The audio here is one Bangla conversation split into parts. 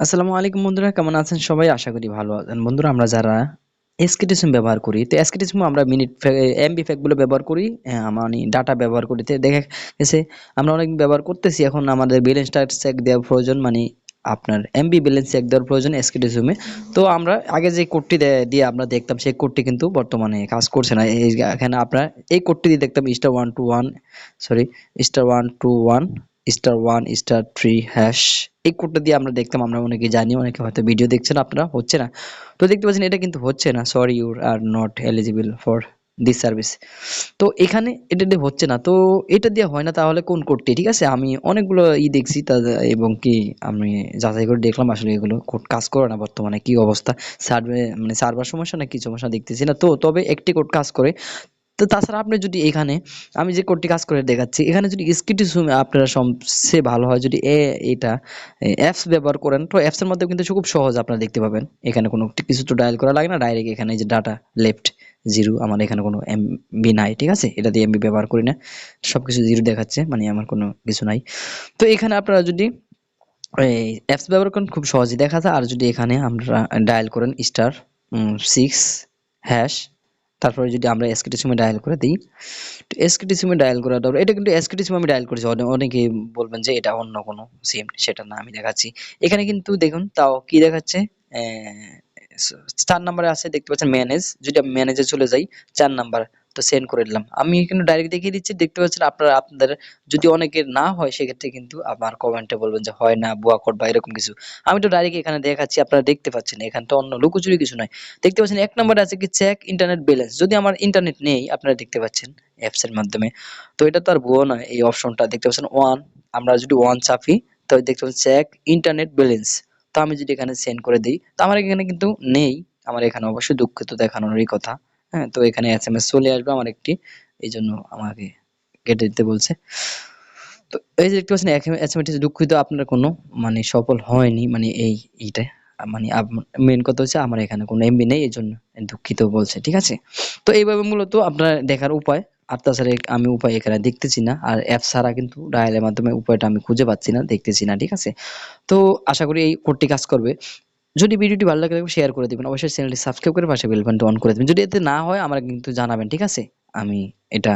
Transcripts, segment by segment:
আসসালামু আলাইকুম বন্ধুরা কেমন আছেন সবাই? আশা করি ভালো আছেন। বন্ধুরা আমরা যারা এসকেটিসম ব্যবহার করি তো এসকেটিসম আমরা মিনিট এমবি গুলো ব্যবহার করি আহ, মানে ডাটা ব্যবহার করি। দেখা গেছে আমরা অনেক ব্যবহার করতেছি এখন আমাদের ব্যালেন্সটা চেক দেওয়ার প্রয়োজন মানে আপনার এমবি ব্যালেন্স চেক দেওয়ার প্রয়োজন এসকেটিসমে তো আমরা আগে যে কোডটি দিয়ে আমরা দেখতাম সেই কোডটি কিন্তু বর্তমানে কাজ করছে না। এখানে আপনার এই কোডটি দিয়ে দেখতাম star one two one sorry star one two one star one star three hash এই কোডটা দিয়ে আমরা দেখতাম, আমরা অনেকে জানি, অনেকে হয়তো ভিডিও দেখছেন, আপনারা হচ্ছে না। তো দেখতে পাচ্ছেন, এটা কিন্তু হচ্ছে না। Sorry you are not eligible for this service তো এখানে এটা দিয়ে হচ্ছে না। তো এটা দিয়ে হয় না, তাহলে কোন কোডটি ঠিক আছে, আমি অনেকগুলো ই দেখছি, তা এবং কি আমি যাচাই করে দেখলাম, আসলে এগুলো কোড কাজ করে না বর্তমানে। কি অবস্থা? সার্ভে মানে সার্ভার সমস্যা না কি সমস্যা দেখতেছি না। তো তবে একটি কোড কাজ করে। তো তাছাড়া আপনি যদি এখানে, আমি যে কোডটি কাজ করে দেখাচ্ছি, এখানে যদি স্কিটি সুমে আপনারা সবচেয়ে ভালো হয়, যদি এ, এটা অ্যাপস ব্যবহার করেন, তো অ্যাপসের মধ্যে কিন্তু খুব সহজ আপনারা দেখতে পাবেন। এখানে কোনো কিছু তো ডায়াল করা লাগে না ডাইরেক্ট এখানে যে ডাটা লেফট জিরো আমার এখানে কোনো এমবি নাই, ঠিক আছে? এটা দিয়ে এমবি ব্যবহার করি না সব কিছু জিরো দেখাচ্ছে মানে আমার কোনো কিছু নাই। তো এখানে আপনারা যদি এই অ্যাপস ব্যবহার করেন, খুব সহজেই দেখা যায়। আর যদি এখানে আমরা ডায়াল করেন স্টার সিক্স হ্যাশ তারপরে যদি আমরা এসকেটি সিমে ডায়াল করে দিই, তো এসকেটি সিমে ডায়াল করা দরকার, এটা কিন্তু এসকেটি সিমে আমি ডায়াল করেছি অনেকে বলবেন যে এটা অন্য কোনো সিম সেটা না, আমি দেখাচ্ছি। এখানে কিন্তু দেখুন, তাও কি দেখাচ্ছে? চার নাম্বারে আছে, দেখতে পাচ্ছেন ম্যানেজ যদি আমি ম্যানেজে চলে যাই, চার নাম্বার তো সেন্ড করে দিলাম। আমি কিন্তু ডাইরেক্ট দেখিয়ে দিচ্ছি, দেখতে পাচ্ছেন আপনারা, আপনাদের যদি অনেকের না হয়, সেক্ষেত্রে কিন্তু আমার কমেন্টে বলবেন যে, হয় না বুয়া কোড বা এরকম কিছু। আমি তো ডাইরেক্ট এখানে দেখাচ্ছি, আপনারা দেখতে পাচ্ছেন, এখানে তো অন্য লুকোচুরি কিছু নয় দেখতে পাচ্ছেন, এক নম্বরে আছে কি চেক ইন্টারনেট ব্যালেন্স যদি আমার ইন্টারনেট নেই, আপনারা দেখতে পাচ্ছেন অ্যাপস এর মাধ্যমে। তো এটা তো আর ভুয়ো নয়, এই অপশনটা দেখতে পাচ্ছেন ওয়ান আমরা যদি ওয়ান চাপি তবে দেখতে পাচ্ছেন চেক ইন্টারনেট ব্যালেন্স তো আমি যদি এখানে সেন্ড করে দিই, তো আমার এখানে কিন্তু নেই। আমার এখানে অবশ্যই দুঃখিত দেখানোরই কথা। হ্যাঁ তো এখানে এস এম এস চলে আসবে আমার একটি। এই জন্য আমাকে কেটে দিতে বলছে। তো এই যে দেখতে পাচ্ছেন এস এম এস দুঃখিত, আপনার কোনো মানে সফল হয়নি মানে এই এইটা মানে মেন কথা হচ্ছে আমার এখানে কোনো এমবি নেই এই জন্য দুঃখিত বলছে, ঠিক আছে? তো এইভাবে মূলত আপনার দেখার উপায়, আর তাছাড়া আমি উপায় এখানে দেখতেছি না, আর অ্যাপ ছাড়া কিন্তু ডায়ালের মাধ্যমে উপায়টা আমি খুঁজে পাচ্ছি না, দেখতেছি না, ঠিক আছে? তো আশা করি এই কোডটি কাজ করবে। যদি ভিডিওটি ভালো লাগে শেয়ার করে দেবেন। অবশ্যই চ্যানেলটি সাবস্ক্রাইব করে পাশে বেল বাটনটি অন করে দেবেন। যদি এতে না হয়, আমরা কিন্তু জানাবেন, ঠিক আছে? আমি এটা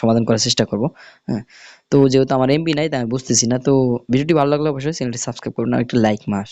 সমাধান করার চেষ্টা করব হ্যাঁ? তো যেহেতু আমার এমবি নাই, তাই আমি বুঝতেছি না। তো ভিডিওটি ভালো লাগলে অবশ্যই চ্যানেলটি সাবস্ক্রাইব করুন আর একটা লাইক মাস।